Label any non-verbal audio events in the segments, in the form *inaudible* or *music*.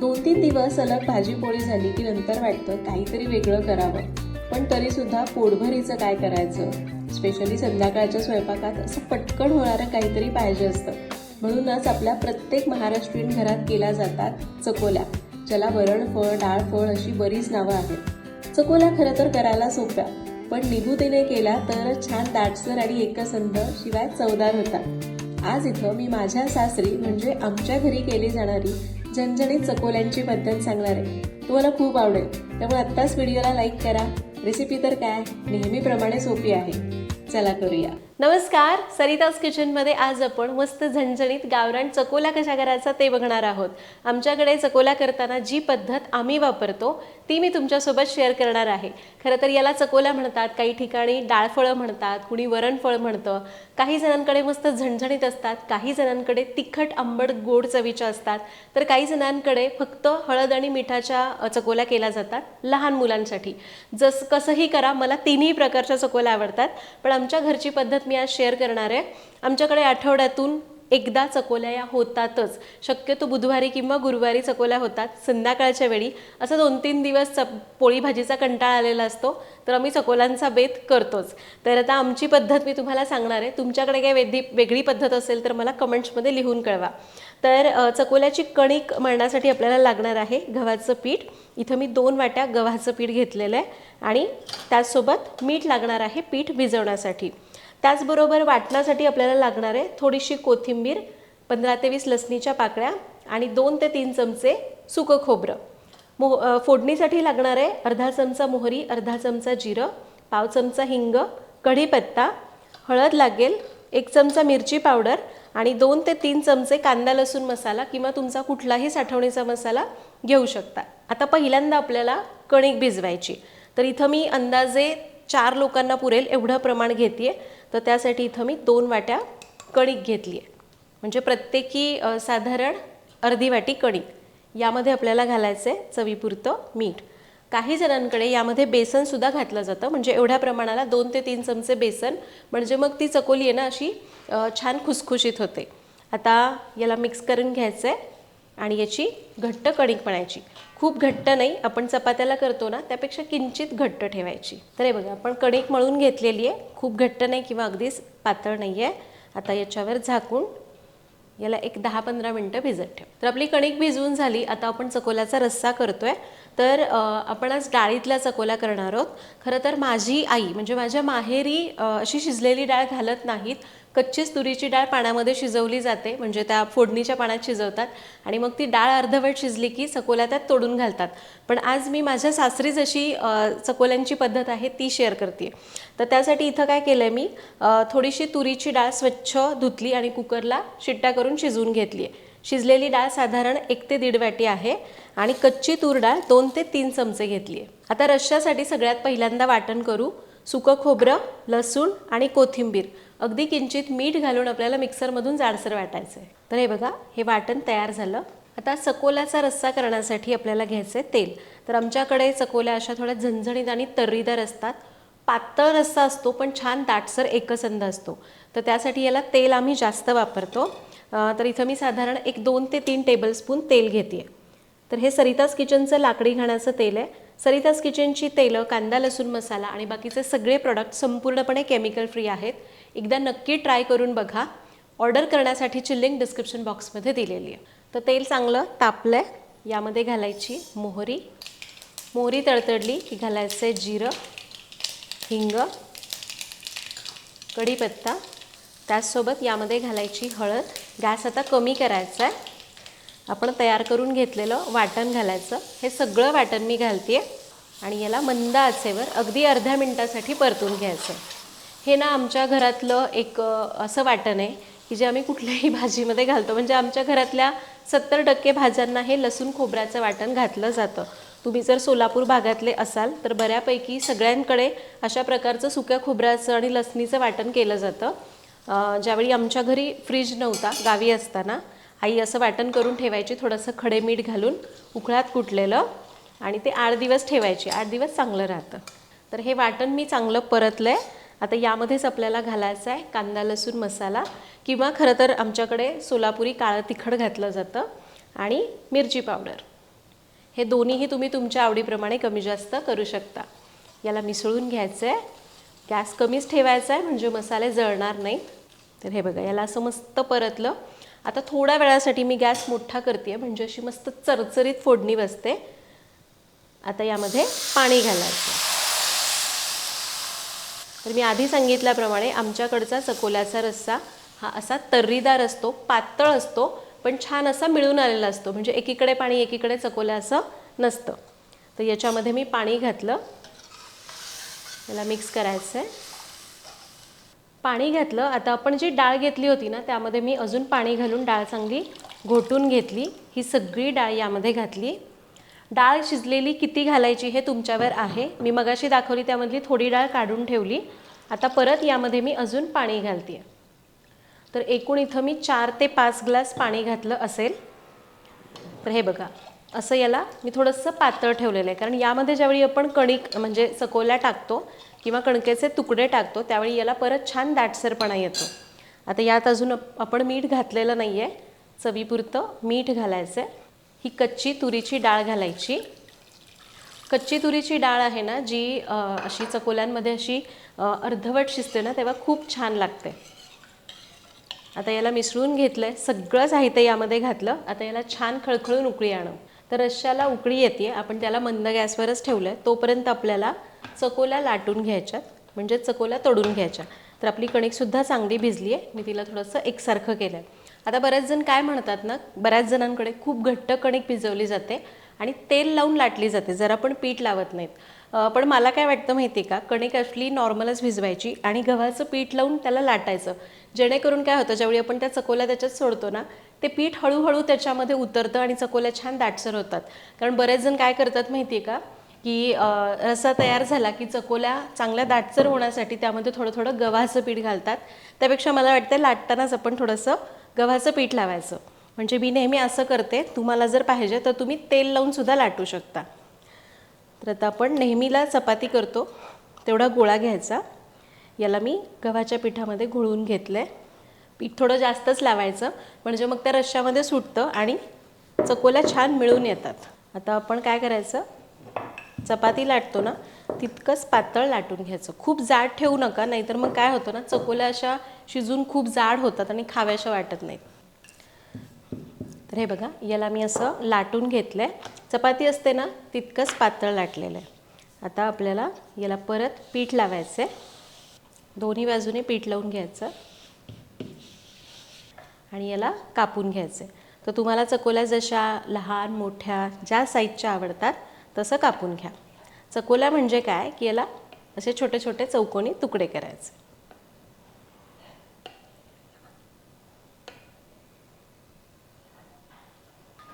दोन तीन दिवस सलग भाजी पोळी झाली की नंतर वाटतं काहीतरी वेगळं करावं. पण तरीसुद्धा पोटभरीचं काय करायचं? स्पेशली संध्याकाळच्या स्वयंपाकात असं पटकन होणारं काहीतरी पाहिजे असतं. म्हणूनच आपल्या प्रत्येक महाराष्ट्रीयन घरात केल्या जातात चकोल्या. ज्याला वरण फळ डाळ फळ अशी बरीच नावं आहेत. चकोल्या खरं तर करायला सोप्या पण निभूतीने केल्या तर छान दाटसर आणि एकसंध शिवाय चवदार होतात. आज इथं मी माझ्या सासरी म्हणजे आमच्या घरी केली जाणारी झणझणीत चकोल्यांची पद्धत सांगणार आहे. तुम्हाला खूप आवडेल. त्यामुळे आत्ताच व्हिडिओला लाईक करा. रेसिपी तर काय? नेहमीप्रमाणे सोपी आहे. चला करूया. नमस्कार सरिताज किचनमध्ये आज आपण मस्त झणझणीत गावरान चकोल्या कशा करायचा ते बघणार आहोत. आमच्याकडे चकोल्या करताना जी पद्धत आम्ही वापरतो ती मी तुमच्यासोबत शेअर करणार आहे. खरं तर याला चकोल्या म्हणतात काही ठिकाणी डाळफळं म्हणतात कुणी वरणफळ म्हणतं. काही जणांकडे मस्त झणझणीत असतात काही जणांकडे तिखट आंबट गोड चवीच्या असतात. तर काही जणांकडे फक्त हळद आणि मिठाच्या चकोल्या केल्या जातात लहान मुलांसाठी. जस कसंही करा मला तिन्ही प्रकारच्या चकोल्या आवडतात. पण आमच्या घरची पद्धत मी आज शेअर करणार आहे. आमच्याकडे आठवड्यातून एकदा चकोल्या या होतातच. शक्यतो बुधवारी किंवा गुरुवारी चकोल्या होतात संध्याकाळच्या वेळी. असं दोन तीन दिवस च पोळी भाजीचा कंटाळा आलेला असतो तर आम्ही चकोल्यांचा बेत करतोच. तर आता आमची पद्धत मी तुम्हाला सांगणार आहे. तुमच्याकडे काही वेधी वेगळी पद्धत असेल तर मला कमेंट्समध्ये लिहून कळवा. तर चकोल्याची कणिक मळण्यासाठी आपल्याला लागणार आहे गव्हाचं पीठ. इथं मी दोन वाट्या गव्हाचं पीठ घेतलेलं आहे आणि त्याचसोबत मीठ लागणार आहे पीठ भिजवण्यासाठी. त्याचबरोबर वाटण्यासाठी आपल्याला लागणार आहे थोडीशी कोथिंबीर पंधरा ते वीस लसणीच्या पाकळ्या आणि दोन ते तीन चमचे सुकं खोबरं. मो फोडणीसाठी लागणार आहे अर्धा चमचा मोहरी अर्धा चमचा जिरं पाव चमचा हिंग कढीपत्ता हळद लागेल एक चमचा मिरची पावडर आणि दोन ते तीन चमचे कांदा लसूण मसाला किंवा तुमचा कुठलाही साठवणीचा मसाला घेऊ शकता. आता पहिल्यांदा आपल्याला कणिक भिजवायची. तर इथं मी अंदाजे चार लोकांना पुरेल एवढं प्रमाण घेते तर त्यासाठी इथं मी दोन वाट्या कणिक घेतली आहे. म्हणजे प्रत्येकी साधारण अर्धी वाटी कणिक. यामध्ये आपल्याला घालायचं आहे चवीपुरतं मीठ. काही जणांकडे यामध्ये बेसनसुद्धा घातलं जातं. म्हणजे एवढ्या प्रमाणाला दोन ते तीन चमचे बेसन. म्हणजे मग ती चकोली आहे ना अशी छान खुसखुशीत होते. आता याला मिक्स करून घ्यायचं आहे आणि याची घट्ट कणिक म्हणायची. खूप घट्ट नाही आपण चपात्याला करतो ना त्यापेक्षा किंचित घट्ट ठेवायची. तर हे बघा आपण कणिक मळून घेतलेली आहे. खूप घट्ट नाही किंवा अगदीच पातळ नाही आहे आता याच्यावर झाकून याला एक दहा पंधरा मिनटं भिजत ठेव. तर आपली कणिक भिजवून झाली आता आपण चकोल्याचा रस्सा करतोय. तर आपण आज डाळीतल्या चकोल्या करणार आहोत. खरं तर माझी आई म्हणजे माझ्या माहेरी अशी शिजलेली डाळ घालत नाहीत. कच्चीच तुरीची डाळ पाण्यामध्ये शिजवली जाते म्हणजे त्या फोडणीच्या पाण्यात शिजवतात आणि मग ती डाळ अर्धवट शिजली की सकोल्या त्यात तोडून घालतात. पण आज मी माझ्या सासरी जशी सकोल्यांची चकोल्यांची पद्धत आहे ती शेअर करते तर त्यासाठी इथं काय केलं आहे मी थोडीशी तुरीची डाळ स्वच्छ धुतली आणि कुकरला शिट्ट्या करून शिजवून घेतली आहे. शिजलेली डाळ साधारण एक ते दीड वाटी आहे आणि कच्ची तूर डाळ दोन ते तीन चमचे घेतली आहे. आता रश्श्यासाठी सगळ्यात पहिल्यांदा वाटण करू. सुकं खोबरं लसूण आणि कोथिंबीर. अगदी किंचित मीठ घालून आपल्याला मिक्सरमधून जाडसर वाटायचं आहे तर हे बघा हे वाटण तयार झालं. आता सकोल्याचा रस्सा करण्यासाठी आपल्याला घ्यायचं आहे तेल. तर आमच्याकडे सकोल्या अशा थोड्या झणझणीत आणि तर्रीदार असतात. पातळ रस्सा असतो पण छान दाटसर एकसंध असतो. तर त्यासाठी याला तेल आम्ही जास्त वापरतो. तर इथं मी साधारण एक दोन ते तीन टेबलस्पून तेल घेते तर हे सरिताज किचनचं लाकडी घाण्याचं तेल आहे. सरिताज किचनची तेलं कांदा लसूण मसाला आणि बाकीचे सगळे प्रॉडक्ट संपूर्णपणे केमिकल फ्री आहेत. एकदा नक्की ट्राय करून बघा. ऑर्डर करण्यासाठीची लिंक डिस्क्रिप्शन बॉक्समध्ये दिलेली आहे. तर तेल चांगलं तापलं आहे यामध्ये घालायची मोहरी. मोहरी तळतडली की घालायचं आहे जिरं हिंग कढीपत्ता. त्याचसोबत यामध्ये घालायची हळद. गॅस आता कमी करायचा आहे आपण तयार करून घेतलेलं वाटण घालायचं. हे सगळं वाटण मी घालते आणि याला मंद आचेवर अगदी अर्ध्या मिनटासाठी परतून घ्यायचं हे ना आमच्या घरातलं एक असं वाटण आहे की जे आम्ही कुठल्याही *laughs* भाजीमध्ये घालतो. म्हणजे आमच्या घरातल्या सत्तर टक्के भाज्यांना हे लसूण खोबऱ्याचं वाटण घातलं जातं. तुम्ही जर सोलापूर भागातले असाल तर बऱ्यापैकी सगळ्यांकडे अशा प्रकारचं सुक्या खोबऱ्याचं आणि लसणीचं वाटण केलं जातं. ज्यावेळी आमच्या घरी फ्रीज नव्हता गावी असताना आई असं वाटण करून ठेवायची थोडंसं खडे मीठ घालून उकळात कुटलेलं आणि ते आठ दिवस ठेवायचे. आठ दिवस चांगलं राहतं. तर हे वाटण मी चांगलं परतलं आहे आता यामध्येच आपल्याला घालायचा आहे कांदा लसूण मसाला किंवा खरं तर आमच्याकडे सोलापुरी काळं तिखट घातलं जातं आणि मिरची पावडर. हे दोन्हीही तुम्ही तुमच्या आवडीप्रमाणे कमी जास्त करू शकता. याला मिसळून घ्यायचं आहे गॅस कमीच ठेवायचा आहे म्हणजे मसाले जळणार नाहीत. तर हे बघा याला असं मस्त परतलं. आता थोड्या वेळासाठी मी गॅस मोठा करते म्हणजे अशी मस्त चरचरीत फोडणी बसते. आता यामध्ये पाणी घालायचं तर मी आधी सांगितल्याप्रमाणे आमच्याकडचा चकोल्याचा रस्सा हा असा तर्रीदार असतो पातळ असतो पण छान असा मिळून आलेला असतो. म्हणजे एकीकडे पाणी एकीकडे चकोल्या असं नसतं. तर याच्यामध्ये मी पाणी घातलं. याला मिक्स करायचं आहे पाणी घातलं. आता आपण जी डाळ घेतली होती ना त्यामध्ये मी अजून पाणी घालून डाळ चांगली घोटून घेतली. ही सगळी डाळ यामध्ये घातली. डाळ शिजलेली किती घालायची हे तुमच्यावर आहे. मी मगाशी दाखवली त्यामधली थोडी डाळ काढून ठेवली. आता परत यामध्ये मी अजून पाणी घालते तर एकूण इथं मी चार ते पाच ग्लास पाणी घातलं असेल. तर हे बघा असं याला मी थोडंसं पातळ ठेवलेलं आहे. कारण यामध्ये ज्यावेळी आपण कणिक म्हणजे सकोल्या टाकतो किंवा कणकेचे तुकडे टाकतो त्यावेळी याला परत छान दाटसरपणा येतो. आता यात अजून आपण मीठ घातलेलं नाही आहे चवीपुरतं मीठ घालायचं आहे ही कच्ची तुरीची डाळ घालायची. कच्ची तुरीची डाळ आहे ना जी अशी चकोल्यांमध्ये अशी अर्धवट शिजते ना तेव्हा खूप छान लागते. आता याला मिसळून घेतलं आहे सगळं साहित्य यामध्ये घातलं आता याला छान खळखळून उकळी आणू. तर रश्श्याला उकळी येते आपण त्याला मंद गॅसवरच ठेवलं आहे तोपर्यंत आपल्याला चकोल्या लाटून घ्यायच्यात म्हणजे चकोल्या तोडून घ्यायच्या. तर आपली कणिकसुद्धा चांगली भिजली आहे मी तिला थोडंसं एकसारखं केलं आहे आता बऱ्याच जण काय म्हणतात ना बऱ्याच जणांकडे खूप घट्ट कणिक भिजवली जाते आणि तेल लावून लाटली जाते जरा आपण पीठ लावत नाहीत. पण मला काय वाटतं माहिती आहे का कणिक असली नॉर्मलच भिजवायची आणि गव्हाचं पीठ लावून त्याला लाटायचं. जेणेकरून काय होतं ज्यावेळी आपण त्या चकोल्या त्याच्यात सोडतो ना ते पीठ हळूहळू त्याच्यामध्ये उतरतं आणि चकोल्या छान दाटसर होतात. कारण बरेच जण काय करतात माहिती आहे का की रसा रस्सा तयार झाला की चकोल्या चांगल्या दाटसर होण्यासाठी त्यामध्ये थोडं थोडं गव्हाचं पीठ घालतात. त्यापेक्षा मला वाटतं लाटतानाच आपण थोडंसं गव्हाचं पीठ लावायचं. म्हणजे मी नेहमी असं करते तुम्हाला जर पाहिजे तर तुम्ही तेल लावून सुद्धा लाटू शकता. तर आता आपण नेहमीला चपाती करतो तेवढा गोळा घ्यायचा. याला मी गव्हाच्या पिठामध्ये घोळून घेतलं आहे पीठ थोडं जास्तच लावायचं म्हणजे मग त्या रश्श्यामध्ये सुटतं आणि चकोल्या छान मिळून येतात. आता आपण काय करायचं? चपाती लाटतो ना तितकंच पातळ लाटून घ्यायचं. खूप जाड ठेवू नका नाहीतर मग काय होतं ना चकोल्या अशा शिजून खूप जाड होतात आणि खाव्याशा वाटत नाहीत. तर हे बघा याला मी असं लाटून घेतलं आहे चपाती असते ना तितकंच पातळ लाटलेलं आहे. आता आपल्याला याला परत पीठ लावायचं आहे दोन्ही बाजूने पीठ लावून घ्यायचं. आणि याला कापून घ्यायचं आहे तर तुम्हाला चकोल्या जशा लहान मोठ्या ज्या साईजच्या आवडतात तसं कापून घ्या. चकोला म्हणजे काय? की याला असे छोटे छोटे चौकोनी तुकडे करायचे.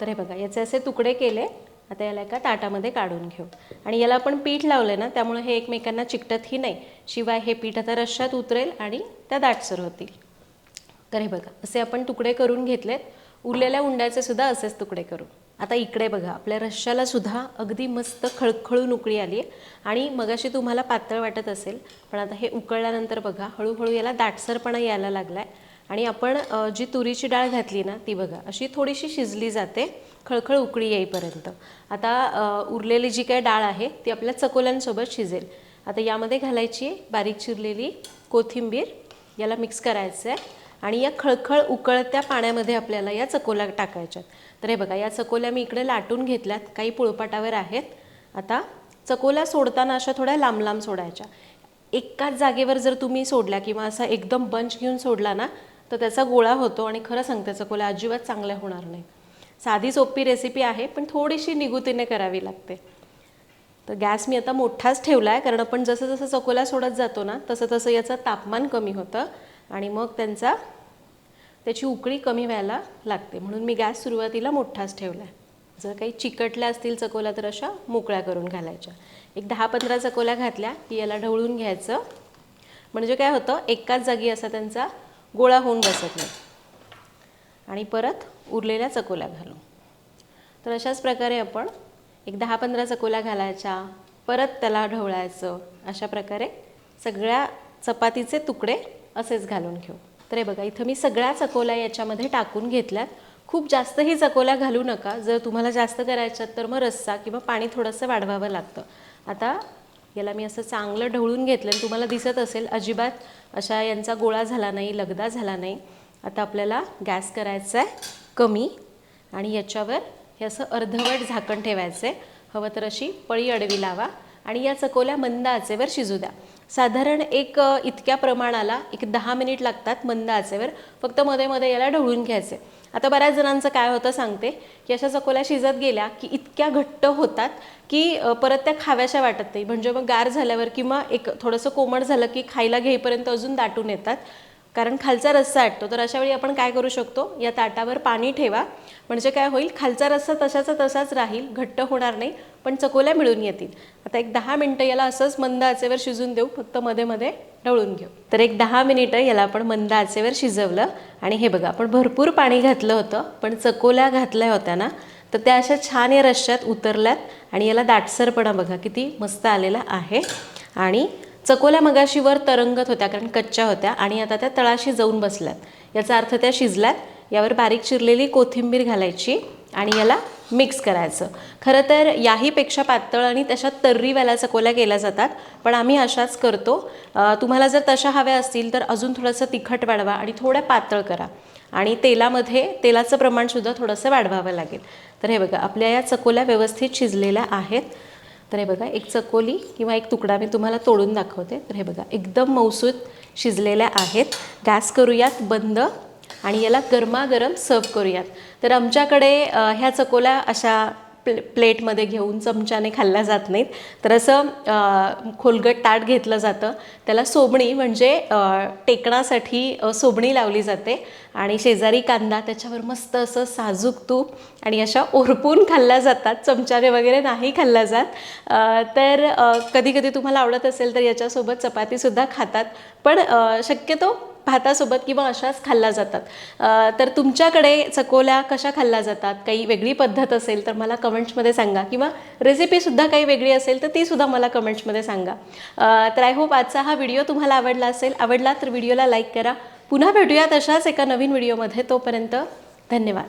तर हे बघा याचे असे तुकडे केले. आता याला एका ताटामध्ये काढून घेऊ. आणि याला आपण पीठ लावलं ना त्यामुळे हे एकमेकांना चिकटतही नाही. शिवाय हे पीठ आता रश्श्यात उतरेल आणि त्या दाटसर होतील. तर हे बघा असे आपण तुकडे करून घेतलेत. उरलेल्या उंड्याचे सुद्धा असेच तुकडे करू. आता इकडे बघा आपल्या रश्श्याला सुद्धा अगदी मस्त खळखळून उकळी आली आहे. आणि मगाशी तुम्हाला पातळ वाटत असेल पण आता हे उकळल्यानंतर बघा हळूहळू याला दाटसरपणा यायला लागला आहे आणि आपण जी तुरीची डाळ घातली ना ती बघा अशी थोडीशी शिजली जाते खळखळ उकळी येईपर्यंत. आता उरलेली जी काही डाळ आहे ती आपल्या चकोल्यांसोबत शिजेल. आता यामध्ये घालायची बारीक चिरलेली कोथिंबीर याला मिक्स करायचं आहे आणि या खळखळ उकळत्या पाण्यामध्ये आपल्याला या चकोल्या टाकायच्यात. तर हे बघा या चकोल्या मी इकडे लाटून घेतल्यात. काही पोळपाटावर आहेत. आता चकोल्या सोडताना अशा थोड्या लांब लांब सोडायच्या. एकाच जागेवर जर तुम्ही सोडल्या किंवा असा एकदम बंच घेऊन सोडला ना तर त्याचा गोळा होतो आणि खरं सांगते चकोल्या अजिबात चांगल्या होणार नाही साधी सोपी रेसिपी आहे पण थोडीशी निगुतीने करावी लागते. तर गॅस मी आता मोठाच ठेवला आहे कारण आपण जसं जसं चकोल्या सोडत जातो ना तसं तसं याचं तापमान कमी होतं. आणि मग त्यांचा त्याची उकळी कमी व्हायला लागते. म्हणून मी गॅस सुरुवातीला मोठाच ठेवला आहे जर काही चिकटल्या असतील चकोल्या तर अशा मोकळ्या करून घालायच्या. एक दहा पंधरा चकोल्या घातल्या की याला ढवळून घ्यायचं. म्हणजे काय होतं एकाच जागी असा त्यांचा गोळा होऊन बसत नाही. आणि परत उरलेल्या चकोल्या घालू तर अशाच प्रकारे आपण एक दहा पंधरा चकोल्या घालायच्या परत त्याला ढवळायचं अशा प्रकारे सगळ्या चपातीचे तुकडे असेच घालून घेऊ. तर हे बघा इथं मी सगळ्या चकोल्या याच्यामध्ये टाकून घेतल्यात. खूप जास्तही चकोल्या घालू नका. जर तुम्हाला जास्त करायच्यात तर मग रस्सा किंवा पाणी थोडंसं वाढवावं लागतं. आता याला मी असं चांगलं ढवळून घेतलं आणि तुम्हाला दिसत असेल अजिबात अशा यांचा गोळा झाला नाही लगदा झाला नाही. आता आपल्याला गॅस करायचा आहे कमी आणि याच्यावर हे असं अर्धवट झाकण ठेवायचं आहे हवं तर अशी पळी अडवी लावा आणि या चकोल्या मंद आचेवर शिजू द्या. साधारण एक इतक्या प्रमाणाला एक दहा मिनिट लागतात मंद आचेवर फक्त मध्ये मध्ये याला ढवळून घ्यायचे. आता बऱ्याच जणांचं काय होतं सांगते की अशा चकोल्या शिजत गेल्या की इतक्या घट्ट होतात की परत त्या खाव्याशा वाटत नाही. म्हणजे मग गार झाल्यावर किंवा एक थोडंसं कोमट झालं की खायला घेईपर्यंत अजून दाटून येतात. कारण खालचा रस्सा आटतो. तर अशा वेळी आपण काय करू शकतो? या ताटावर पाणी ठेवा. म्हणजे काय होईल? खालचा रस्सा तशाचा तसाच राहील. घट्ट होणार नाही पण चकोल्या मिळून येतील. आता एक दहा मिनटं याला असंच मंद आचेवर शिजून देऊ. फक्त मध्ये मध्ये ढवळून घेऊ. तर एक दहा मिनिटं याला आपण मंद आचेवर शिजवलं. आणि हे बघा आपण भरपूर पाणी घातलं होतं पण चकोल्या घातल्या होत्या ना? तर त्या अशा छान या रश्श्यात उतरल्यात. आणि याला दाटसरपणा बघा किती मस्त आलेला आहे. आणि चकोल्या मगाशी वर तरंगत होत्या कारण कच्च्या होत्या आणि आता त्या तळाशी जाऊन बसल्यात. याचा अर्थ त्या शिजल्यात. यावर बारीक चिरलेली कोथिंबीर घालायची आणि याला मिक्स करायचं. खरं तर याहीपेक्षा पातळ आणि तशा तर्रीवाल्या चकोल्या केल्या जातात पण आम्ही अशाच करतो. तुम्हाला जर तशा हव्या असतील तर अजून थोडंसं तिखट वाढवा आणि थोड्या पातळ करा. आणि तेलामध्ये तेलाचं प्रमाणसुद्धा थोडंसं वाढवावं लागेल. तर हे बघा आपल्या या चकोल्या व्यवस्थित शिजलेल्या आहेत. तर हे बघा एक चकोली किंवा एक तुकडा मी तुम्हाला तोडून दाखवते. तर हे बघा एकदम मौसूद शिजलेल्या आहेत. गॅस करूयात बंद. आणि याला गरमागरम सर्व करूयात. तर आमच्याकडे ह्या चकोल्या अशा प्ले प्लेटमध्ये घेऊन चमच्याने खाल्ल्या जात नाहीत. तर असं खोलगट ताट घेतलं जातं. त्याला सोबणी म्हणजे टेकणासाठी सोबणी लावली जाते. आणि शेजारी कांदा त्याच्यावर मस्त असं साजूक तूप आणि अशा ओरपून खाल्ल्या जातात. चमच्याने वगैरे नाही खाल्ल्या जात. तर कधी कधी तुम्हाला आवडत असेल तर याच्यासोबत चपातीसुद्धा खातात. पण शक्यतो भातासोबत किंवा अशाच खाल्ल्या जातात. तर तुमच्याकडे चकोल्या कशा खाल्ल्या जातात? काही वेगळी पद्धत असेल तर मला कमेंट्समध्ये सांगा. किंवा रेसिपीसुद्धा काही वेगळी असेल तर तीसुद्धा मला कमेंट्समध्ये सांगा. तर आय होप आजचा हा व्हिडिओ तुम्हाला आवडला असेल. आवडला तर व्हिडिओला लाईक करा. पुन्हा भेटूयात अशाच एका नवीन व्हिडिओमध्ये तोपर्यंत धन्यवाद.